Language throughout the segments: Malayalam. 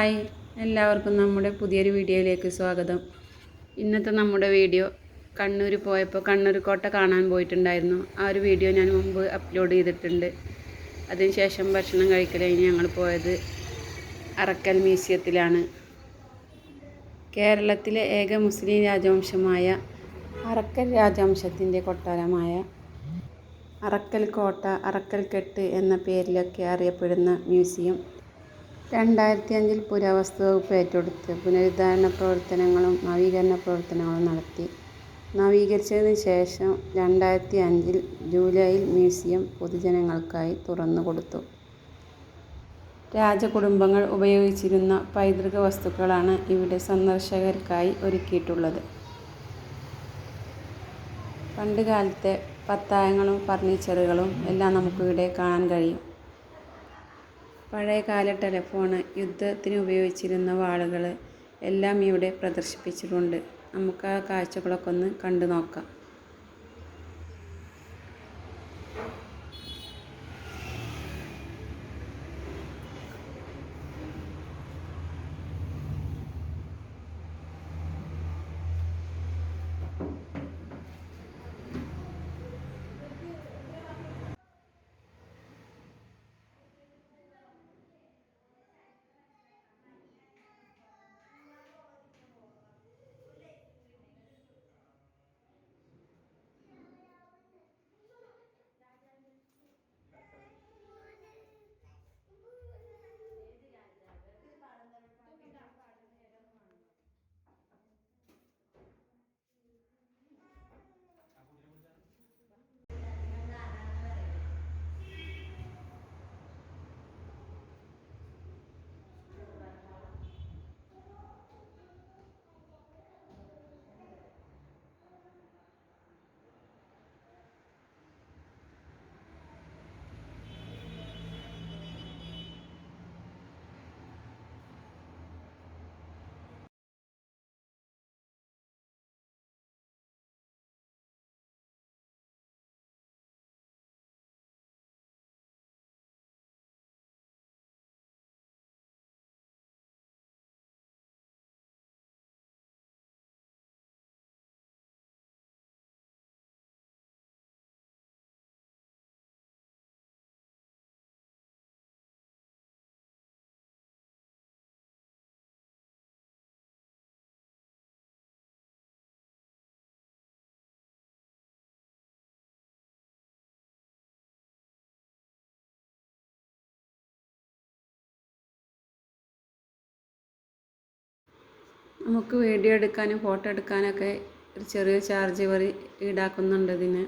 ഹായ്. എല്ലാവർക്കും നമ്മുടെ പുതിയൊരു വീഡിയോയിലേക്ക് സ്വാഗതം. ഇന്നത്തെ നമ്മുടെ വീഡിയോ കണ്ണൂർ പോയപ്പോൾ കണ്ണൂർ കോട്ട കാണാൻ പോയിട്ടുണ്ടായിരുന്നു. ആ ഒരു വീഡിയോ ഞാൻ മുമ്പ് അപ്ലോഡ് ചെയ്തിട്ടുണ്ട്. അതിനുശേഷം ഭക്ഷണം കഴിക്കൽ കഴിഞ്ഞ് ഞങ്ങൾ പോയത് അറക്കൽ മ്യൂസിയത്തിലാണ്. കേരളത്തിലെ ഏക മുസ്ലിം രാജവംശമായ അറക്കൽ രാജവംശത്തിന്റെ കൊട്ടാരമായ അറക്കൽ കോട്ട അറക്കൽ കെട്ട് എന്ന പേരിലൊക്കെ അറിയപ്പെടുന്ന മ്യൂസിയം രണ്ടായിരത്തി അഞ്ചിൽ പുരാവസ്തു വകുപ്പ് ഏറ്റെടുത്ത് പുനരുദ്ധാരണ പ്രവർത്തനങ്ങളും നവീകരണ പ്രവർത്തനങ്ങളും നടത്തി. നവീകരിച്ചതിന് ശേഷം രണ്ടായിരത്തി അഞ്ചിൽ ജൂലൈയിൽ മ്യൂസിയം പൊതുജനങ്ങൾക്കായി തുറന്നു കൊടുത്തു. രാജകുടുംബങ്ങൾ ഉപയോഗിച്ചിരുന്ന പൈതൃക വസ്തുക്കളാണ് ഇവിടെ സന്ദർശകർക്കായി ഒരുക്കിയിട്ടുള്ളത്. പണ്ട് കാലത്തെ പത്തായങ്ങളും ഫർണിച്ചറുകളും എല്ലാം നമുക്കിവിടെ കാണാൻ കഴിയും. പഴയകാല ടെലഫോണ് യുദ്ധത്തിന് ഉപയോഗിച്ചിരുന്ന വാളുകൾ എല്ലാം ഇവിടെ പ്രദർശിപ്പിച്ചിട്ടുണ്ട്. നമുക്ക് ആ കാഴ്ചകളൊക്കെ ഒന്ന് കണ്ടു നോക്കാം നമുക്ക് വീഡിയോ എടുക്കാനും ഫോട്ടോ എടുക്കാനൊക്കെ ഒരു ചെറിയ ചാർജ് ഇവർ ഈടാക്കുന്നുണ്ട് ഇതിന്.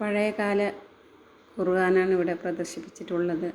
പഴയകാല കുർബാനാണ് ഇവിടെ പ്രദർശിപ്പിച്ചിട്ടുള്ളത്.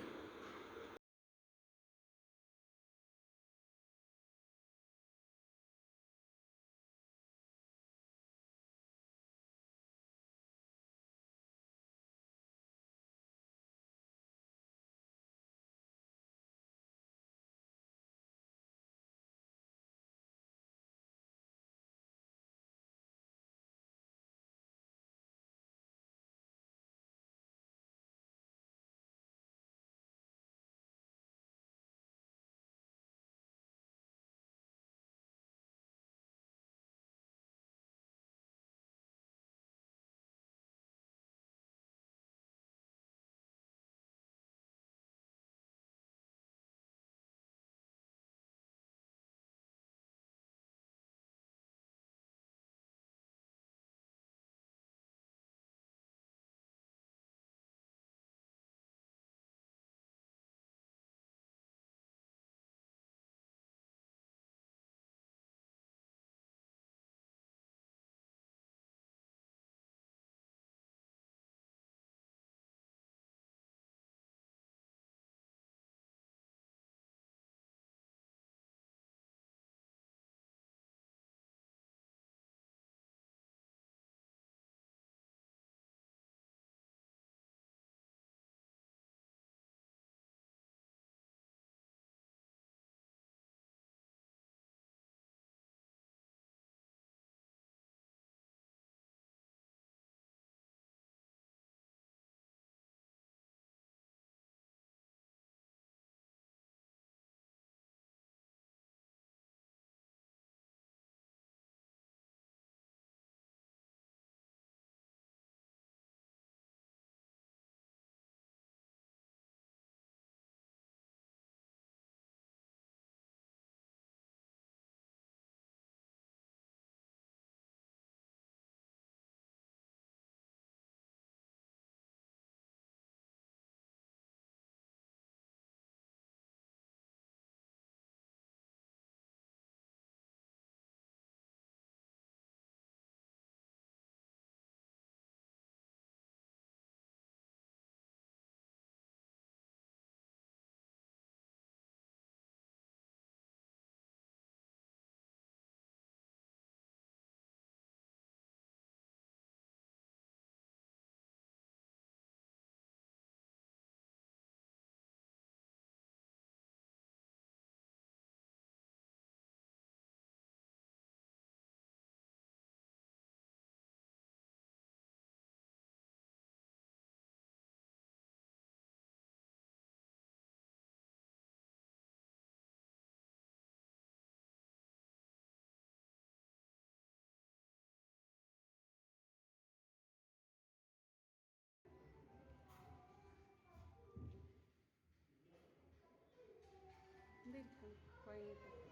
where you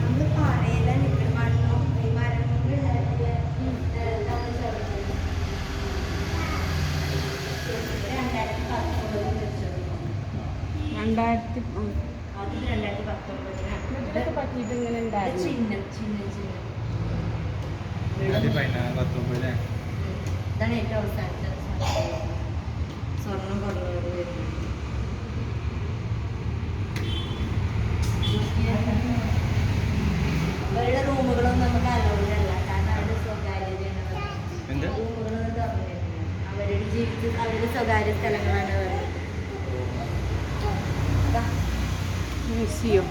നമ്മള് പാറയില രണ്ടായിരത്തി ഇതാണ് ഏറ്റവും അവസാനത്തെ സ്വർണം അവരുടെ റൂമുകളൊന്നും നമുക്ക് കാരണം അവരുടെ സ്വകാര്യതയാണ്. പറയുന്നത്. എന്ത്? റൂമുകളൊന്നും തുറന്നിട്ടില്ല. അവരുടെ ജീവിത അവരുടെ സ്വകാര്യ സ്ഥലങ്ങളാണ് പറയുന്നത് മ്യൂസിയം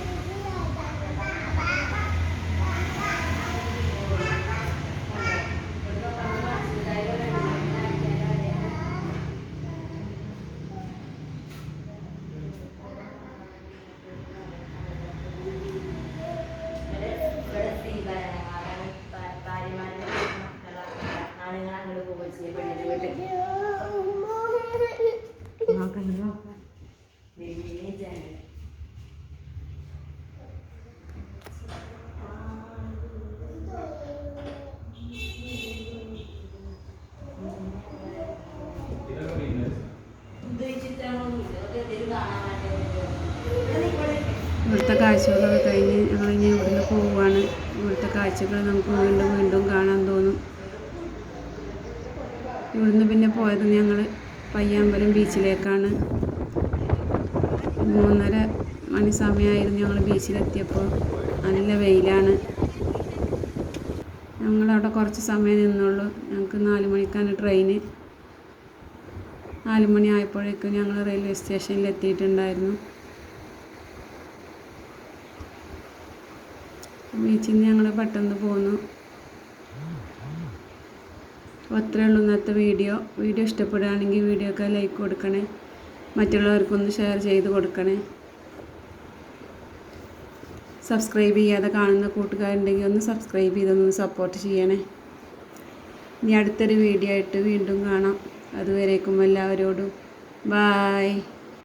ഇവിടുത്തെ കാഴ്ചകളൊക്കെ കഴിഞ്ഞ് ഞങ്ങൾ ഇനി ഇവിടുന്ന് പോവുകയാണ് ഇവിടുത്തെ കാഴ്ചകൾ നമുക്ക് വീണ്ടും വീണ്ടും കാണാൻ തോന്നും. ഇവിടുന്ന് പിന്നെ പോയത് ഞങ്ങൾ പയ്യാമ്പലം ബീച്ചിലേക്കാണ്. മൂന്നര മണി സമയമായിരുന്നു ഞങ്ങൾ ബീച്ചിലെത്തിയപ്പോൾ. നല്ല വെയിലാണ്. ഞങ്ങളവിടെ കുറച്ച് സമയം നിന്നുള്ളൂ. ഞങ്ങൾക്ക് നാല് മണിക്കാണ് ട്രെയിന്. നാല് മണി ആയപ്പോഴേക്കും ഞങ്ങൾ റെയിൽവേ സ്റ്റേഷനിൽ എത്തിയിട്ടുണ്ടായിരുന്നു. ബീച്ചിൽ നിന്ന് ഞങ്ങൾ പെട്ടെന്ന് പോന്നു. അത്രേ ഉള്ളൂ ഇന്നത്തെ വീഡിയോ. വീഡിയോ ഇഷ്ടപ്പെടുകയാണെങ്കിൽ വീഡിയോക്ക് ലൈക്ക് കൊടുക്കണേ. മറ്റുള്ളവർക്കൊന്ന് ഷെയർ ചെയ്ത് കൊടുക്കണേ. സബ്സ്ക്രൈബ് ചെയ്യാതെ കാണുന്ന കൂട്ടുകാരുണ്ടെങ്കിൽ ഒന്ന് സബ്സ്ക്രൈബ് ചെയ്തൊന്ന് സപ്പോർട്ട് ചെയ്യണേ. ഇനി അടുത്തൊരു വീഡിയോ ആയിട്ട് വീണ്ടും കാണാം. അതുവരേക്കും എല്ലാവരോടും. ബായ്.